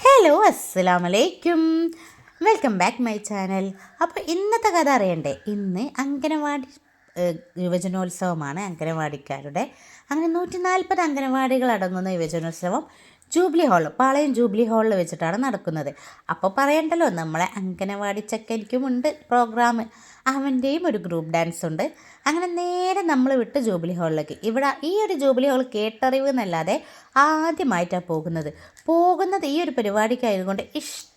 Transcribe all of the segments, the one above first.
Hello അസ്സലാം വലൈക്കും welcome back my channel അപ്പോൾ ഇന്നത്തെ കഥ അറിയണ്ടേ? ഇന്ന് അങ്കനവാടി യുവജനോത്സവമാണ് അങ്കനവാടിക്കാരുടെ അങ്ങനെ നൂറ്റി നാൽപ്പത് അംഗനവാടികൾ അടങ്ങുന്ന യുവജനോത്സവം ജൂബിലി ഹാൾ പാളയം ജൂബിലി ഹാളിൽ വെച്ചിട്ടാണ് നടക്കുന്നത്. അപ്പോൾ പറയണ്ടല്ലോ നമ്മളെ അങ്കനവാടി ചക്കനിക്കുമുണ്ട് പ്രോഗ്രാം അവന്റെയും ഒരു ഗ്രൂപ്പ് ഡാൻസ് ഉണ്ട്. അങ്ങനെ നേരെ നമ്മൾ വിട്ട് ജൂബിലി ഹാളിലേക്ക്. ഇവിടെ ഈ ഒരു ജൂബിലി ഹാൾ കേട്ടറിവ് എന്നല്ലാതെ ആദ്യമായിട്ടാണ് പോകുന്നത്. പോകുന്നത് ഈ ഒരു പരിപാടിക്കായതുകൊണ്ട് ഇഷ്ടം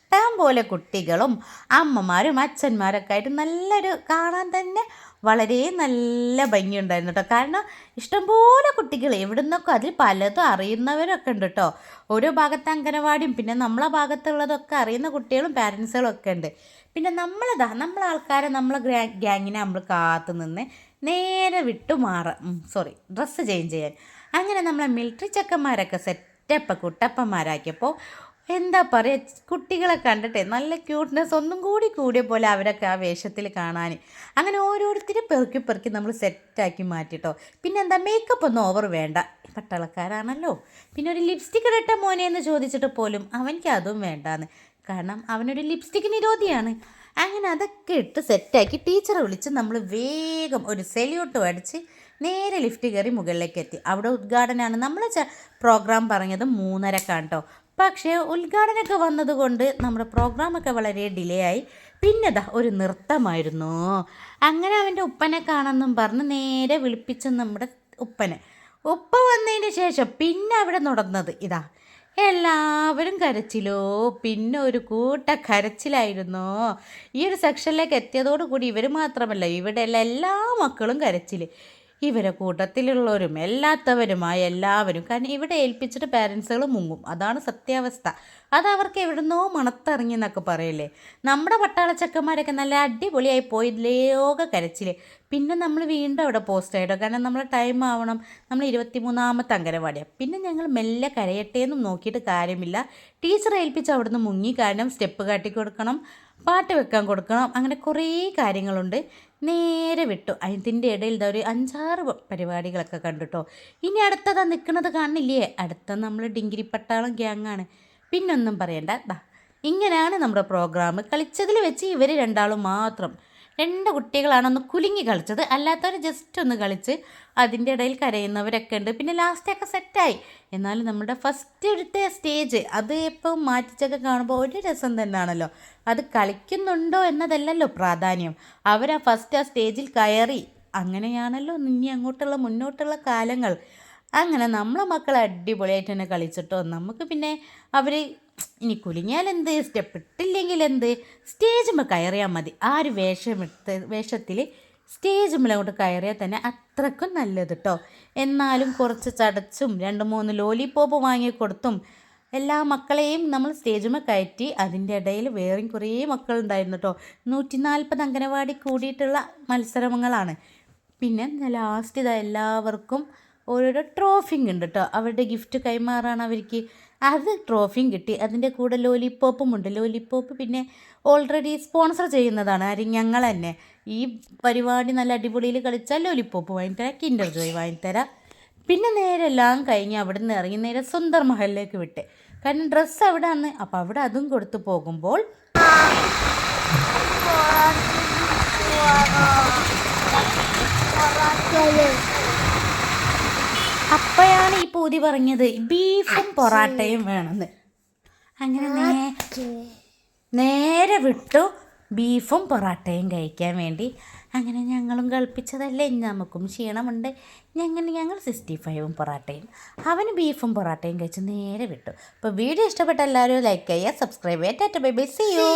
പോലെ കുട്ടികളും അമ്മമാരും അച്ഛന്മാരൊക്കെ ആയിട്ട് നല്ലൊരു കാണാൻ തന്നെ വളരെ നല്ല ഭംഗിയുണ്ടായിരുന്നു കേട്ടോ കാരണം ഇഷ്ടംപോലെ കുട്ടികൾ എവിടെ നിന്നൊക്കെ അതിൽ പലതും അറിയുന്നവരൊക്കെ ഉണ്ട് കേട്ടോ ഓരോ ഭാഗത്തെ അംഗനവാടിയും പിന്നെ നമ്മളെ ഭാഗത്തുള്ളതൊക്കെ അറിയുന്ന കുട്ടികളും പാരൻസുകളും ഒക്കെ ഉണ്ട്. പിന്നെ നമ്മളതാ നമ്മളെ ആൾക്കാരെ നമ്മളെ ഗ്രാ ഗ്യാങ്ങിനെ നമ്മൾ കാത്തു നിന്ന് നേരെ വിട്ടു മാറാം. സോറി ഡ്രസ്സ് ചേഞ്ച് ചെയ്യാൻ. അങ്ങനെ നമ്മളെ മിലിറ്ററി ചെക്കന്മാരൊക്കെ സെറ്റപ്പ് കുട്ടപ്പന്മാരാക്കിയപ്പോൾ എന്താ പറയുക കുട്ടികളെ കണ്ടിട്ടേ നല്ല ക്യൂട്ട്നെസ് ഒന്നും കൂടി കൂടിയ പോലെ അവരൊക്കെ ആ വേഷത്തിൽ കാണാൻ അങ്ങനെ ഓരോരുത്തരും പെറുക്കി പെറുക്കി നമ്മൾ സെറ്റാക്കി മാറ്റിട്ടോ. പിന്നെ എന്താ മേക്കപ്പ് ഒന്നും ഓവർ വേണ്ട. പട്ടാളക്കാരാണല്ലോ. പിന്നെ ഒരു ലിപ്സ്റ്റിക് ഇടട്ട മോനെ എന്ന് ചോദിച്ചിട്ട് പോലും അവനിക്ക് അതും വേണ്ടാന്ന്. കാരണം അവനൊരു ലിപ്സ്റ്റിക് നിരോധിയാണ്. അങ്ങനെ അതൊക്കെ ഇട്ട് സെറ്റാക്കി ടീച്ചറെ വിളിച്ച് നമ്മൾ വേഗം ഒരു സെല്യൂട്ട് അടിച്ച് നേരെ ലിഫ്റ്റ് കയറി മുകളിലേക്ക് എത്തി അവിടെ ഉദ്ഘാടനമാണ് നമ്മൾ പ്രോഗ്രാം പറഞ്ഞത് മൂന്നരക്കാണ് കേട്ടോ പക്ഷേ ഉദ്ഘാടനമൊക്കെ വന്നതുകൊണ്ട് നമ്മുടെ പ്രോഗ്രാമൊക്കെ വളരെ ഡിലേ ആയി. പിന്നെ ദാ ഒരു നൃത്തമായിരുന്നു. അങ്ങനെ അവന്റെ ഉപ്പനെ കാണാമെന്നും പറഞ്ഞ് നേരെ വിളിപ്പിച്ചു നമ്മുടെ ഉപ്പനെ. ഉപ്പ വന്നതിന് ശേഷം പിന്നെ അവിടെ നടന്നത് ഇതാ. എല്ലാവരും കരച്ചിലോ? പിന്നെ ഒരു കൂട്ട കരച്ചിലായിരുന്നു. ഈ ഒരു സെക്ഷനിലേക്ക് എത്തിയതോടുകൂടി ഇവർ മാത്രമല്ല ഇവിടെയുള്ള എല്ലാ മക്കളും കരച്ചിൽ ഇവരെ കൂട്ടത്തിലുള്ളവരും എല്ലാത്തവരുമായ എല്ലാവരും കാരണം ഇവിടെ ഏൽപ്പിച്ചിട്ട് പാരൻസുകൾ മുങ്ങും. അതാണ് സത്യാവസ്ഥ. അത് അവർക്ക് എവിടുന്നോ മണത്തിറങ്ങി എന്നൊക്കെ പറയില്ലേ? നമ്മുടെ പട്ടാളച്ചക്കന്മാരൊക്കെ നല്ല അടിപൊളിയായി പോയി ലോക കരച്ചിൽ പിന്നെ നമ്മൾ വീണ്ടും അവിടെ പോസ്റ്റ് ആയിട്ടോ? കാരണം നമ്മളെ ടൈം ആവണം. നമ്മൾ ഇരുപത്തി മൂന്നാമത്തെ അങ്കനവാടിയാണ് പിന്നെ ഞങ്ങൾ മെല്ലെ കരയട്ടേന്നും നോക്കിയിട്ട് കാര്യമില്ല. ടീച്ചർ ഏൽപ്പിച്ച് അവിടുന്ന് മുങ്ങി കാരണം സ്റ്റെപ്പ് കാട്ടി കൊടുക്കണം പാട്ട് വെക്കാൻ കൊടുക്കണം. അങ്ങനെ കുറേ കാര്യങ്ങളുണ്ട്. നേരെ വിട്ടു. അതിന്റെ ഇടയിൽ ഒരു അഞ്ചാറ് പരിപാടികളൊക്കെ കണ്ടുട്ടോ. ഇനി അടുത്തതാ നിൽക്കുന്നത് കാണില്ലേ? അടുത്ത നമ്മൾ ഡിങ്കിരി പട്ടാളം ഗ്യാങ്ങാണ്. പിന്നൊന്നും പറയണ്ട. ഇങ്ങനെയാണ് നമ്മുടെ പ്രോഗ്രാം. കളിച്ചതിൽ വെച്ച് ഇവർ രണ്ടാളും മാത്രം രണ്ട് കുട്ടികളാണ് ഒന്ന് കുലുങ്ങി കളിച്ചത്. അല്ലാത്തവർ ജസ്റ്റ് ഒന്ന് കളിച്ച് അതിന്റെ ഇടയിൽ കരയുന്നവരൊക്കെ ഉണ്ട്. പിന്നെ ലാസ്റ്റൊക്കെ സെറ്റായി എന്നാലും നമ്മുടെ ഫസ്റ്റ് എടുത്ത സ്റ്റേജ് അത് ഇപ്പോൾ മാറ്റിച്ചൊക്കെ കാണുമ്പോൾ ഒരു രസം തന്നെയാണല്ലോ അത് കളിക്കുന്നുണ്ടോ എന്നതല്ലല്ലോ പ്രാധാന്യം. അവർ ആ ഫസ്റ്റ് ആ സ്റ്റേജിൽ കയറി. അങ്ങനെയാണല്ലോ ഇനി അങ്ങോട്ടുള്ള മുന്നോട്ടുള്ള കാലങ്ങൾ. അങ്ങനെ നമ്മളെ മക്കൾ അടിപൊളിയായിട്ട് തന്നെ കളിച്ചിട്ടോ. നമുക്ക് പിന്നെ അവർ ഇനി കുലുങ്ങിയാൽ എന്ത് സ്റ്റെപ്പ് ഇട്ടില്ലെങ്കിൽ എന്ത് സ്റ്റേജുമ്പോൾ കയറിയാൽ മതി. ആ ഒരു വേഷമെടുത്ത് വേഷത്തിൽ സ്റ്റേജുമ്പോൾ അങ്ങോട്ട് കയറിയാൽ തന്നെ അത്രക്കും നല്ലത് കേട്ടോ എന്നാലും കുറച്ച് ചടച്ചും രണ്ട് മൂന്ന് ലോലിപോപ്പ് വാങ്ങിക്കൊടുത്തും എല്ലാ മക്കളെയും നമ്മൾ സ്റ്റേജുമേ കയറ്റി അതിന്റെ ഇടയിൽ വേറെയും കുറേ മക്കളുണ്ടായിരുന്നു കേട്ടോ നൂറ്റി നാൽപ്പത് അംഗനവാടി കൂടിയിട്ടുള്ള മത്സരങ്ങളാണ്. പിന്നെ ലാസ്റ്റ് ഇതാ എല്ലാവർക്കും ഓരോരോ ട്രോഫിങ് ഉണ്ട് കേട്ടോ അവരുടെ ഗിഫ്റ്റ് കൈമാറാണ് അവർക്ക് അത് ട്രോഫിയും കിട്ടി. അതിന്റെ കൂടെ ലോലിപ്പോപ്പും ഉണ്ട്. ലോലിപ്പോപ്പ് പിന്നെ ഓൾറെഡി സ്പോൺസർ ചെയ്യുന്നതാണ്. ആരും? ഞങ്ങൾ തന്നെ. ഈ പരിപാടി നല്ല അടിപൊളിയിൽ കളിച്ചാൽ ലോലിപ്പോപ്പ് വാങ്ങിത്തരാം കിൻഡർ ജോയ് വാങ്ങിത്തരാം. പിന്നെ നേരെ എല്ലാം കഴിഞ്ഞ് അവിടെ നിന്ന് ഇറങ്ങി നേരെ സുന്ദർ മഹലിലേക്ക് വിട്ട്. കാരണം ഡ്രസ്സ് അവിടെ ആണ് അപ്പോൾ അവിടെ അതും കൊടുത്തു പോകുമ്പോൾ അപ്പോഴാണ് ഈ പൂതി പറഞ്ഞത്. ബീഫും പൊറാട്ടയും വേണമെന്ന് അങ്ങനെ നേരെ വിട്ടു ബീഫും പൊറാട്ടയും കഴിക്കാൻ വേണ്ടി. അങ്ങനെ ഞങ്ങളും കളിപ്പിച്ചതല്ലേ നമുക്കും ക്ഷീണമുണ്ട്. ഞങ്ങൾ ഞങ്ങൾ സിക്സ്റ്റി ഫൈവും പൊറാട്ടയും. അവന് ബീഫും പൊറാട്ടയും കഴിച്ച് നേരെ വിട്ടു. അപ്പോൾ വീഡിയോ ഇഷ്ടപ്പെട്ട എല്ലാവരും ലൈക്ക് ചെയ്യുക സബ്സ്ക്രൈബ് ചെയ്യുക. Tata bye bye. See you